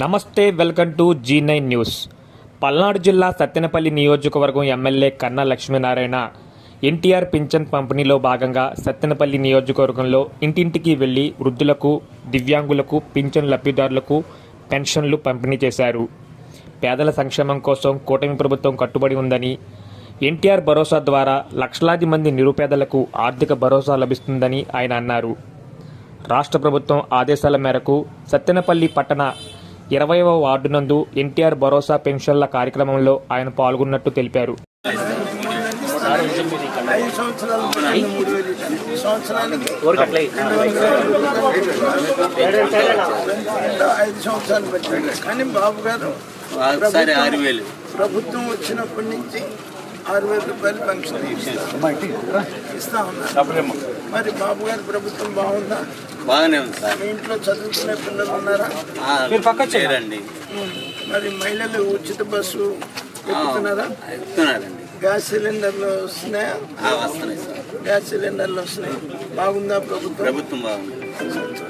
నమస్తే welcome to Zee nine news. Palnadu జిల్లా సత్తెనపల్లి నియోజకవర్గం ఎమ్మెల్యే కన్నా లక్ష్మీనారాయణ ఎన్టీఆర్ పింఛన్ పంపిణీలో భాగంగా సత్తెనపల్లి నియోజకవర్గంలో ఇంటింటికి వెళ్ళి వృద్ధులకు దివ్యాంగులకు పింఛన్ లబ్ధిదారులకు పెన్షన్లు పంపిణీ చేశారు. పేదల సంక్షేమం కోసం కూటమి ప్రభుత్వం కట్టుబడి ఉందని ఎన్టీఆర్ భరోసా ద్వారా లక్షలాది మంది నిరుపేదలకు ఆర్థిక భరోసా లభిస్తుందని ఆయన అన్నారు. రాష్ట్ర ప్రభుత్వం ఆదేశాల మేరకు సత్తెనపల్లి పట్టణ ఇరవైవ వార్డు నందు ఎన్టీఆర్ భరోసా పెన్షన్ల కార్యక్రమంలో ఆయన పాల్గొన్నట్టు తెలిపారు. ప్రభుత్వం వచ్చినప్పటి నుంచి ఆరు వేల రూపాయలు పెన్షన్ ఇస్తా- ఇస్తా ఉన్నారు మరి బాబు గారి ప్రభుత్వం బాగుందా? బాగానే ఉంది సార్. మీ ఇంట్లో చదువుకునే పిల్లలు ఉన్నారా? ఆ, లేరండి ఉమ్. మరి మహిళలు ఉచిత బస్సు ఎక్కుతున్నారా? గ్యాస్ సిలిండర్లు వస్తున్నాయా? ఆ, వస్తున్నాయి సార్. గ్యాస్ సిలిండర్లు వస్తున్నాయి. బాగుందా ప్రభుత్వం? ప్రభుత్వం బాగుంది. సంతోషం.